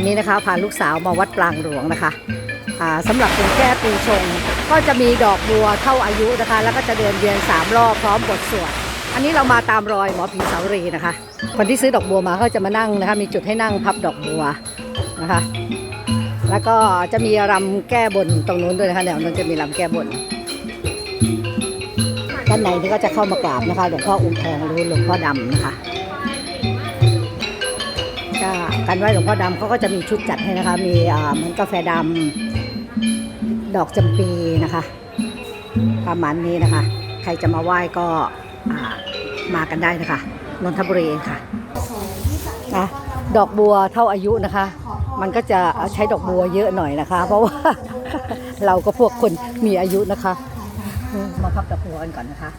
วันนี้นะคะพาลูกสาวมาวัดปรางหลวงนะคะอ่าสำหรับเป็นแก้ปีชง ก็จะมีดอกบัวเท่าอายุนะคะ แล้วก็จะเดินเวียนสามรอบพร้อมบทสวดอันนี้เรามาตามรอยหมอผีสาวรีนะคะ คนที่ซื้อดอกบัวมาเขาจะมานั่งนะคะ มีจุดให้นั่งพับดอกบัวนะคะ แล้วก็จะมีรำแก้บนตรงนู้นด้วยนะคะแนวนั้นจะมีรำแก้บนด้านในนี่ก็จะเข้ามากราบนะคะหลวงพ่ออุ้งทองหรือหลวงพ่อดำนะคะ ก็การไหว้หลวงพ่อดำเขาก็จะมีชุดจัดให้นะคะ มีเหมือนกาแฟดำดอกจำปีนะคะ ประมาณนี้นะคะ ใครจะมาไหว้ก็มากันได้นะคะนนทบุรีเองค่ะนะดอกบัวเท่าอายุนะคะ มันก็จะใช้ดอกบัวเยอะหน่อยนะคะ เพราะว่าเราก็พวกคนมีอายุนะคะมาพับดอกบัวกันก่อนนะคะ